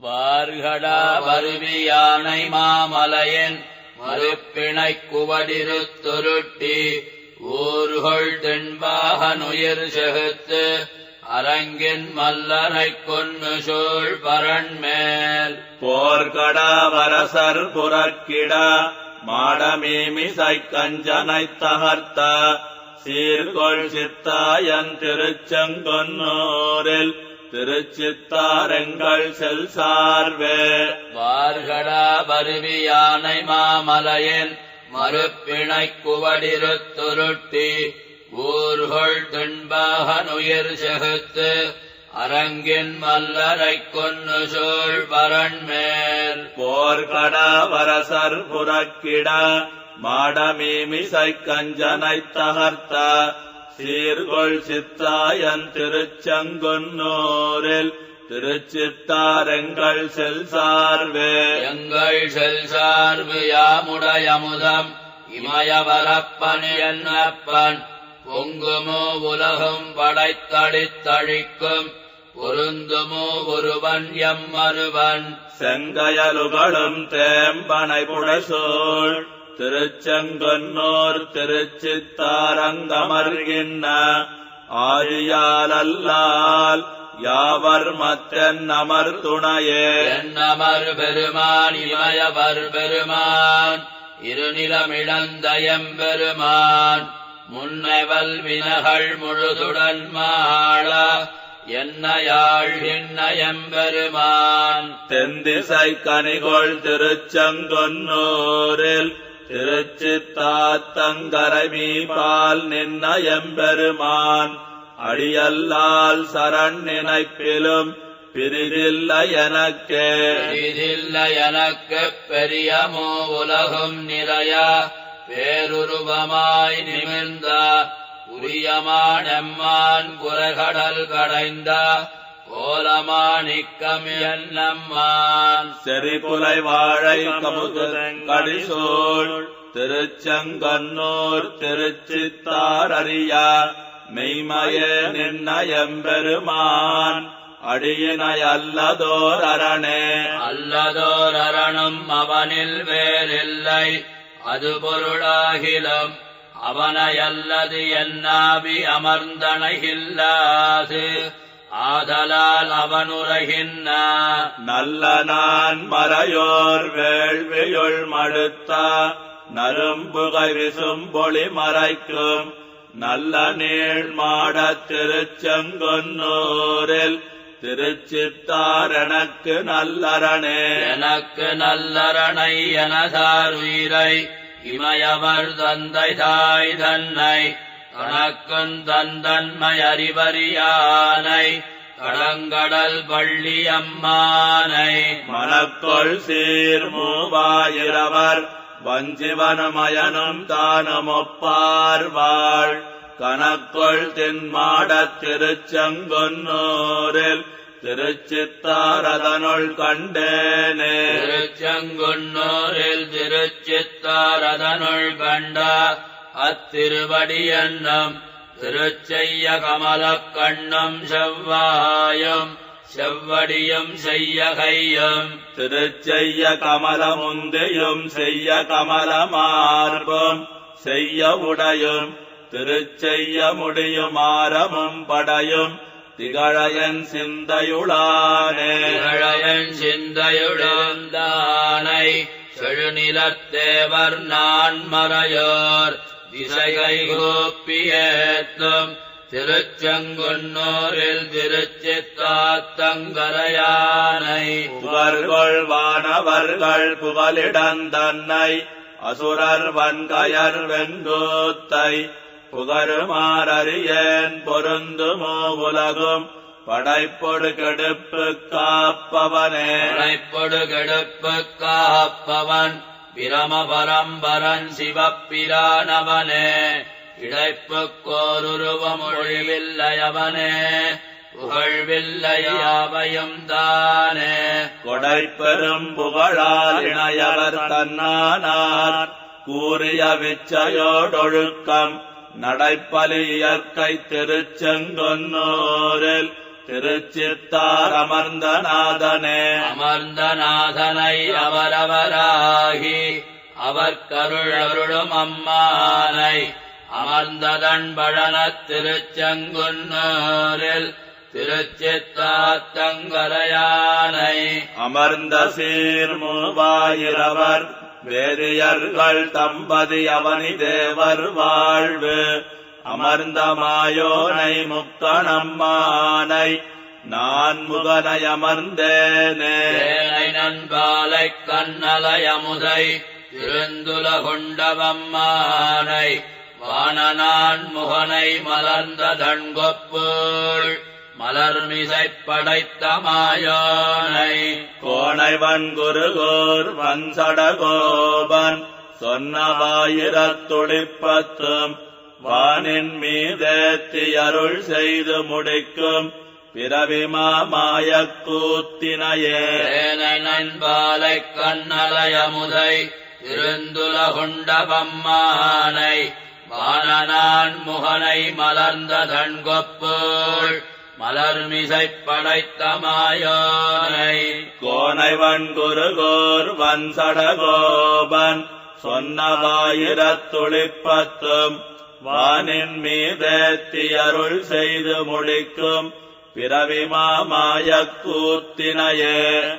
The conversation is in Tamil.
வார்கடா வருவியானை மாமலையன் மறுப்பிணைக் குவடிருத்தொருட்டி ஊர்கொள் தென்பாகனுயிர் செகுத்து அரங்கின் மல்லனை கொன்னு சூழ் பரண்மேல். போர்கடா வரசர் புறக்கிடா மாடமீமிசை கஞ்சனை தகர்த்த சீர்கொள் சித்தாயன் திருச்செங்கொன்னூரில் திருச்சித்தாரெங்கள் செல் சார்வே. வார்கடா வருவியானை மாமலையன் மறுப்பிணைக் குவடிருத்தொருட்டி ஊர்கொள் தென்பாகனுயிர் செகுத்து அரங்கின் மல்லரைக் கொன்னு சூழ் பரண்மேல் போர்க்கடா வரசர் புறக்கிட மாடமீமிசை கஞ்சனைத் தகர்த்த சீர்கொள் சித்தாயன் திருச்செங்கொன்னூரில் திருச்சித்தாரெங்கள் செல் சார்வே எங்கள் செல் சார்பு யாமுடையமுதம் இமயவரப்பன் என்னப்பன். பொங்குமோ உலகும் படைத்தளித்தழிக்கும் பொருந்துமோ ஒருவன் எம்மருவன் செங்கயலுகளும் தேம்பனை புடசூழ். திருச்செங்கொன்னூர் திருச்சித்தாரங்கமர்கின்ன ஆழியாலல்லால் யாவர் மத்தென் அமர் துணையே? என்னமர் பெருமான் இமயவர் பெருமான் இருநிலமிழந்த எம்பெருமான் முன்னவல் வினகள் முழுதுடன் மாள என்னையாள் எம்பெருமான். தென்திசை கனிகொள் திருச்செங்கொன்னூரில் திருச்சித்தாத்தங்கரமீ பால் நின்ன எம்பெருமான் அடியல்லால் சரண் நினைப்பிலும் பிரிதில்லை எனக்கே இதில்லை எனக்கு பெரியமோ உலகும் நிறைய. பேருருவமாய் நிமிர்ந்த. உரியமான் எம்மான் குரகடல் கடைந்த. கோலமாணிக்கம் என்னம்மான் செறிபுலை வாழை கமுதங்கடிசூழ் திருச்செங்கன்னூர் திருச்சித்தார் அறிய மெய்மயே நின்ன எம்பெருமான் அடியினை அல்லதோர் அரணே. அல்லதோர் அரணும் அவனில் வேறில்லை அது பொருளாகிலும் அவனையல்லது என்னாவி அமர்ந்தனைகில்லாது. ஆதலால் அவனுரைகின்ற நல்ல நான் மறையோர் வேள்வியுள் மடுத்த. நரும்புகை விசும்பொளி மறைக்கும். நல்ல நீள் மாடத் திருச்செங்கொன்னூரில் திருச்சித்தார் எனக்கு நல்லரணே எனக்கு நல்லரணை எனதாருயிரை இமயவர் தந்தை தாய் தன்னை. கணக்குந் தந்தன்மை அறிவறியானை கடங்கடல் பள்ளி அம்மானை மனக்கொள் சீர் மூவாயிரவர் வஞ்சிவனமயனும் தானமொப்பார் வாழ். கணக்கொள் தென்மாடத் திருச்செங்கொன்னூரில் திருச்சித்தாரதனுள் கண்டேனே. திருச்செங்குன்னூரில் திருச்சித்தாரதனுள் கண்ட அத்திருவடி என்னும் திருச்செய்ய கமலக் கண்ணும் செவ்வாயும் செவ்வடியும் செய்ய கையும் திருச்செய்ய கமலமுந்தையும் செய்ய கமலமார்பும் செய்ய உடையும் திருச்செய்ய முடியும் ஆரமும் படையும் திகழயன் சிந்தையுளானே. இகழையன் சிந்தையுழந்தானை செழுநிலத்தேவர் நான் மறையோர். திசைகை கோப்பியேத்தும் திருச்செங்குன்னூரில் திருச்சித்தாத்தங்கரையானை புகழ்கொள் வானவர்கள் புகலிடந்தன்னை அசுரர் வன்கயர் வெங்கூத்தை புகருமாறறியேன் பொருந்துமோ உலகும். படைப்பொடு கெடுப்பு காப்பவனே. படைப்பொடு கெடுப்பு காப்பவன் பிரமபரம்பரன் சிவப்பிரானவனே இடைப்புக் கோருருவமொழிவில்லையவனே புகழ்வில்லையாவையும் தானே கொடைப்பெரும் புகழால் இணையவர் தன்னானார் கூறிய விச்சையோடொழுக்கம் நடைப்பலி இயற்கை திருச்செங்கொன்னோரில் திருச்சித்தார் அமர்ந்த நாதனே அமர்ந்த நாதனை அவரவராகி அவர் கருள் அருளும் அம்மானை அமர்ந்ததன்பழனத் திருச்செங்குன்னூரில் திருச்சித்தாத்தங்கரையானை அமர்ந்த சீர் மூவாயிரவர் வேதியர்கள் தம்பதி அவனி தேவர் வாழ்வு. அமர்ந்த மாயோனை முக்கணம்மானை நான் முகனை அமர்ந்தேனே ஏனை நண்பாலைக் கண்ணலயமுதை திருந்துல கொண்டவம்மானை வானனான் முகனை மலர்ந்த தண்கொப்புள் மலர்மிசைப் படைத்த மாயோனை. கோணைவன் குருகோர் வன்சடகோபன் சொன்னவாயிரத்துளிப்பத்தும் வானின் மீதேத்தி அருள் செய்து முடிக்கும் பிறவிமாமாயக் கூத்தினையே ஏனை நண்பாலைக் கண்ணலயமுதை திருந்துல கொண்டவம்மானை வானனான் முகனை மலர்ந்த தண்கொப்புள் மலர்மிசைப் படைத்த மாயோனை. கோணைவன் குருகோர் வன்சடகோபன் சொன்னவாயிரத்துளிப்பத்தும் வானின் மீதத்தி அருள் செய்து முடிக்கும். பிறவிமாமாயக் கூத்தினையே